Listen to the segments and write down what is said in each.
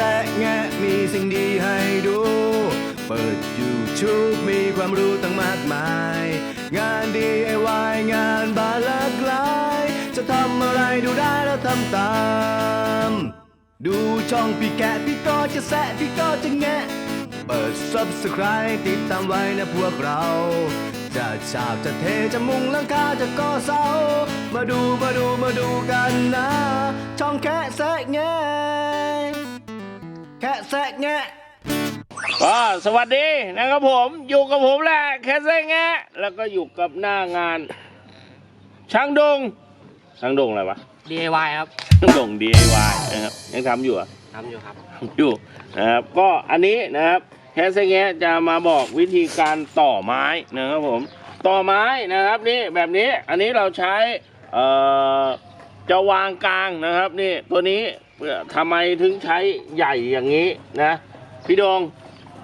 แซะแงะมีสิ่งดีให้ดู เปิด YouTube มีความรู้ตั้งมากมาย งาน DIY งานบานหลากหลาย จะทำอะไรดูได้แล้วทำตาม ดูช่องพี่แกะพี่ก็จะแซะพี่ก็จะแงะ เปิด Subscribe ติดตามไว้นะพวกเรา จะฉาบจะเทจะมุงหลังคาจะก่อเสา มาดูมาดูมาดูกันนะ ช่องแคะแซะแงะ แคะแซะแงะก็สวัสดีนะครับผมอยู่กับผมแหละแคสเซ่แงะแล้วก็อยู่กับหน้างาน ช่างดงช่างดงอะไรวะ DIY ครับช่างดง DIY นะครับยังทำอยู่เหรอะทำอยู่ครับทำอยู่นะครับก็อันนี้นะครับแคสเซ่แงะจะมาบอกวิธีการต่อไม้นะครับผม ต่อไม้นะครับนี่แบบนี้อันนี้เราใช้เอ่อ จะวางกลางนะครับนี่ตัวนี้ทำไมถึงใช้ใหญ่อย่างนี้นะพี่ดง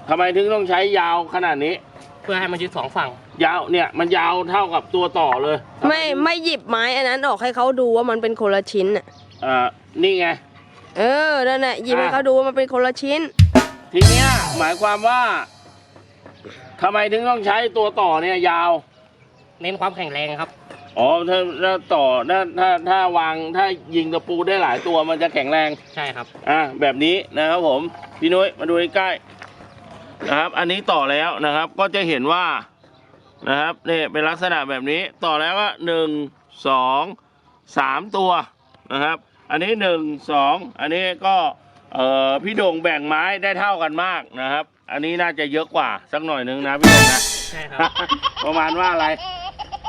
ทำไมถึงต้องใช้ยาวขนาดนี้ เพื่อให้มันยึดสองฝั่ง ยาวเนี่ยมันยาวเท่ากับตัวต่อเลยไม่ไม่หยิบไม้อันนั้นออกให้เขาดูว่ามันเป็นคนละชิ้นอะเอ่อนี่ไง เออนั่นแหละหยิบให้อะเขาดูว่ามันเป็นคนละชิ้น ทีเนี้ยหมายความว่าทำไมถึงต้องใช้ตัวต่อเนี่ยยาว เน้นความแข็งแรงครับ อ๋อถ้าถ้าต่อถ้าถ้าถ้าวางถ้ายิงตะปูได้หลายตัวมันจะแข็งแรง ใช่ครับ อะแบบนี้นะครับผม พี่นุ้ยมาดูใกล้ๆนะครับ อันนี้ต่อแล้วนะครับ ก็จะเห็นว่านะครับนี่เป็นลักษณะแบบนี้ต่อแล้วก็หนึ่งสองสามตัวนะครับ อันนี้หนึ่งสองอันนี้ก็เอ่อพี่โด่งแบ่งไม้ได้เท่ากันมากนะครับ อันนี้น่าจะเยอะกว่าสักหน่อยนึงนะพี่โด่งนะ ใช่ครับ ประมาณว่าอะไร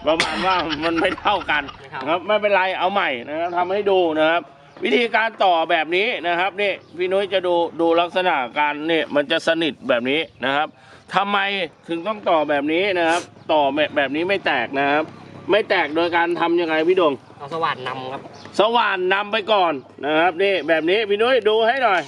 ประมาณว่ามันไม่เท่ากันไม่เท่านะครับไม่เป็นไรเอาใหม่นะครับทำให้ดูนะครับ วิธีการต่อแบบนี้นะครับนี่พี่นุ้ยจะดูดูลักษณะการเนี่ยมันจะสนิทแบบนี้นะครับทำไมถึงต้องต่อแบบนี้นะครับ ต่อแบบแบบนี้ไม่แตกนะครับ ไม่แตกโดยการทำยังไงพี่ดวงเอาสว่านนำครับ สว่านนำไปก่อนนะครับนี่แบบนี้พี่นุ้ยดูให้หน่อย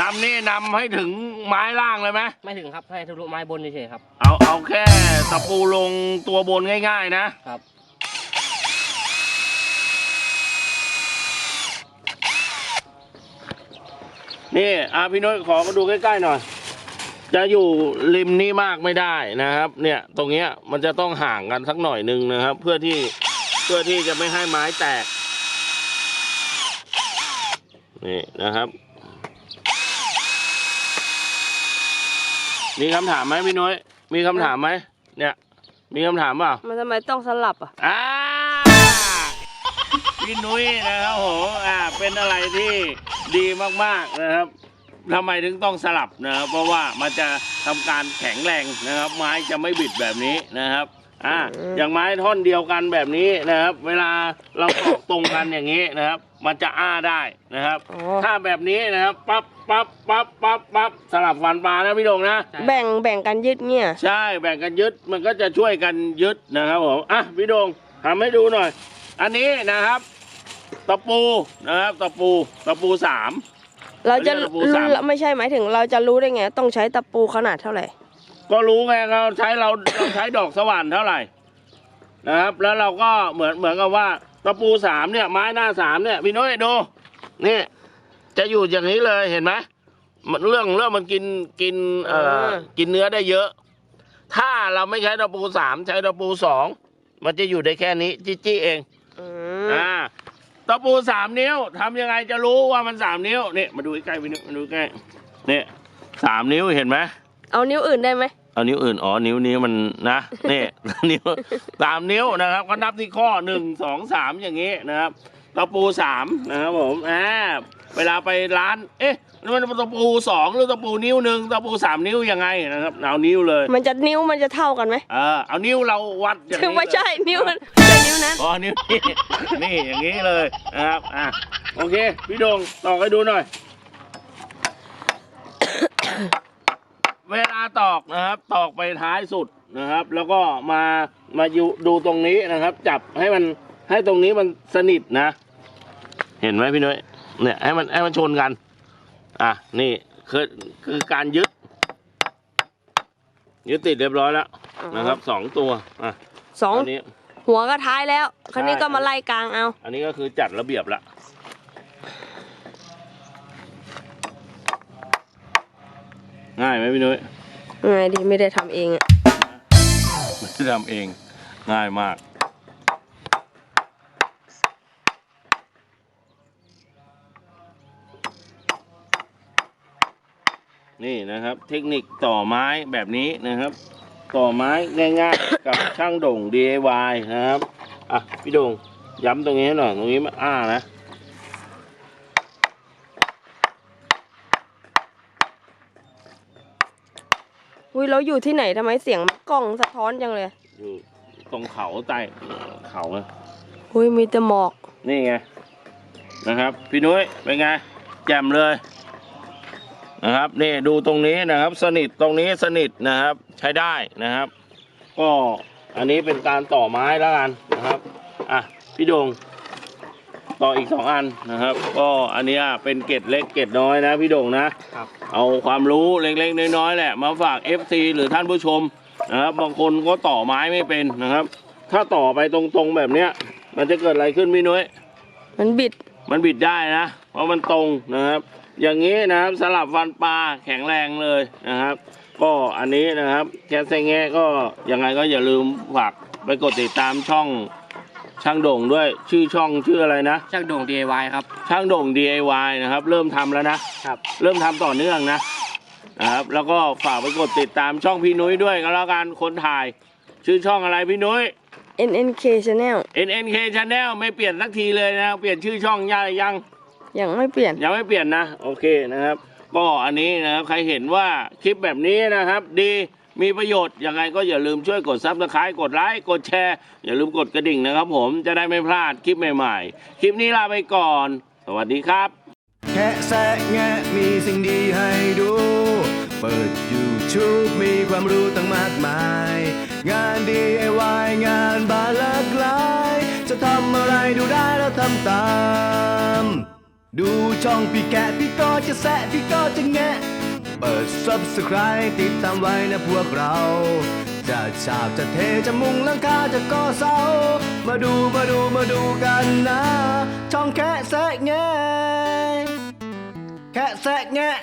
นำนี่นำให้ถึงไม้ล่างเลยไหมไม่ถึงครับให้ทะลุไม้บนเฉยๆครับ เอาเอาแค่ตะปูลงตัวบนง่าย ๆ นะครับ นี่อาพี่นุ้ยขอมาดูใกล้ๆหน่อย จะอยู่ริมนี้มากไม่ได้นะครับ เนี่ยตรงเนี้ยมันจะต้องห่างกันสักหน่อยหนึงนะครับ เพื่อที่เพื่อที่จะไม่ให้ไม้แตกนี่นะครับ มีคำถามไหมพี่นุ้ย มีคำถามไหม เนี่ย มีคำถามเปล่า มันทำไมต้องสลับอะ อ่า พี่นุ้ยนะครับผมอ่า เป็นอะไรที่ดีมากๆนะครับทำไมถึงต้องสลับนะครับ เพราะว่ามันจะทำการแข็งแรงนะครับ ไม้จะไม่บิดแบบนี้นะครับ อ่าอืมอย่างไม้ท่อนเดียวกันแบบนี้นะครับ เวลาเราตอกตรงกันอย่างนี้นะครับ มันจะอ้าได้นะครับ อ๋อ ถ้าแบบนี้นะครับปั๊บปั๊บปั๊บปั๊บปั๊บสลับฟันปลานะพี่โดงนะใช่แบ่งแบ่งกันยึดเนี่ย ใช่แบ่งกันยึดมันก็จะช่วยกันยึดนะครับผมอะพี่โดงทำให้ดูหน่อย อันนี้นะครับ ตะปูนะครับ ตะปูตะปูสาม เราจะอันนี้ตะปูสาม ไม่ใช่หมายถึง เราจะรู้ได้ไง ต้องใช้ตะปูขนาดเท่าไหร่ ก็รู้ไงเราใช้เราเราใช้ดอกสว่านเท่าไหร่นะครับ แล้วเราก็เหมือนเหมือนกับว่าตะปูสามเนี่ย ไม้หน้าสามเนี่ยพี่น้อยดูนี่จะอยู่อย่างนี้เลยเห็นไหมมันเรื่องเรื่องมันกินกินเอ่ออ่ากินเนื้อได้เยอะ ถ้าเราไม่ใช้ตะปูสามใช้ตะปูสองมันจะอยู่ได้แค่นี้จี้จี้เองอืมอ่าตะปูสามนิ้วทำยังไงจะรู้ว่ามันสามนิ้วนี่มาดูใกล้ๆพี่นุ้ยมาดูใกล้นี่สามนิ้วเห็นไหม เอานิ้วอื่นได้ไหมเอานิ้วอื่นอ๋อนิ้วนี้มันนะนี่ นิ้วสามนิ้วนะครับก็นับที่ข้อหนึ่งสองสามอย่างนี้นะครับตะปูสามนะครับผมอ่าเวลาไปร้าน เอ๊ะมันตะปูสองหรือตะปูนิ้วหนึ่งตะปูสามนิ้วยังไงนะครับเอานิ้วเลย มันจะนิ้วมันจะเท่ากันไหมเออเอานิ้วเราวัดอย่างถึงนี้ไม่เลยใช่นิ้วมันไม่ใช่นิ้วนั้นอ๋อนิ้วนี่นี่อย่างนี้เลยนะครับอะโอเค พี่โดงตอกให้ดูหน่อยเวลา ตอกนะครับ ตอกไปท้ายสุดนะครับ แล้วก็มามาอยู่ดูตรงนี้นะครับ จับให้มันให้ตรงนี้มันสนิทนะ เห็นไหมพี่น้อยเนี่ยให้มันให้มันชนกัน อะนี่คือคือการยึด ยึดติดเรียบร้อยแล้วนะครับสองตัวอะสองอันนี้ หัวก็ท้ายแล้ว คราวนี้ใช่ก็มาไล่กลางเอา อันนี้ก็คือจัดระเบียบละง่ายไหมพี่นุ้ย ไงดีไม่ได้ทำเองอะไม่ได้ทำเองง่ายมาก นี่นะครับ เทคนิคต่อไม้แบบนี้นะครับ ต่อไม้ง่ายๆ กับช่างโด่ง DIY นะครับ อะ พี่โด่งย้ำตรงนี้ให้หน่อย ตรงนี้มันอ้านะ ยเราอยู่ที่ไหนทำไมเสียงกล้องสะท้อนจังเลย อยู่ตรงเขาใต้เขาอะอุ้ยมีแต่หมอก นี่ไงนะครับ พี่นุ้ยเป็นไงแจ่มเลยนะครับนี่ดูตรงนี้นะครับ สนิทตรงนี้สนิทนะครับ ใช้ได้นะครับ ก็อันนี้เป็นการต่อไม้แล้วกันนะครับอะพี่โดง ต่ออีกสองอันนะครับ ก็อันเนี้ยเป็นเกร็ดเล็กเกร็ดน้อยนะพี่โดงนะครับ เอาความรู้เล็กๆน้อยๆแหละมาฝาก FC หรือท่านผู้ชมนะครับบางคนก็ต่อไม้ไม่เป็นนะครับ ถ้าต่อไปตรงๆแบบเนี้ย มันจะเกิดอะไรขึ้นพี่นุ้ย มันบิด มันบิดได้นะ เพราะมันตรงนะครับ อย่างนี้นะครับสลับฟันปลาแข็งแรงเลยนะครับ ก็อันนี้นะครับแคสเซงแงก็ยังไงก็อย่าลืมฝากไปกดติดตามช่อง ช่างโด่งด้วยชื่อช่องชื่ออะไรนะ ช่างโด่ง DIY ครับ ช่างโด่ง DIY นะครับ เริ่มทำแล้วนะครับ เริ่มทำต่อเนื่องนะนะครับ แล้วก็ฝากไปกดติดตามช่องพี่นุ้ยด้วยก็แล้วกันคนถ่าย ชื่อช่องอะไรพี่นุ้ย NNK Channel NNK Channel ไม่เปลี่ยนสักทีเลยนะเปลี่ยนชื่อช่องยังยัง ยังไม่เปลี่ยน ยังไม่เปลี่ยนนะ โอเคนะครับ ก็อันนี้นะครับใครเห็นว่าคลิปแบบนี้นะครับ ดี มีประโยชน์ยังไงก็อย่าลืมช่วยกดซับสไครต์กดไลค์กดแชร์อย่าลืมกดกระดิ่งนะครับผมจะได้ไม่พลาดคลิปใหม่ๆ คลิปนี้ลาไปก่อน สวัสดีครับ แค่แซะแงะมีสิ่งดีให้ดู เปิด YouTube มีความรู้ตั้งมากมาย งาน DIY งานบานหลากหลาย จะทำอะไรดูได้แล้วทำตาม ดูช่องพี่แกะพี่ก็จะแซะพี่ก็จะแงะ เปิด Subscribe ติดตามไว้นะพวกเรา จะฉาบจะเทจะมุงหลังคาจะก่อเสา มาดูมาดูมาดูกันนะ ช่องแค่แซะแงะแค่แซะแงะ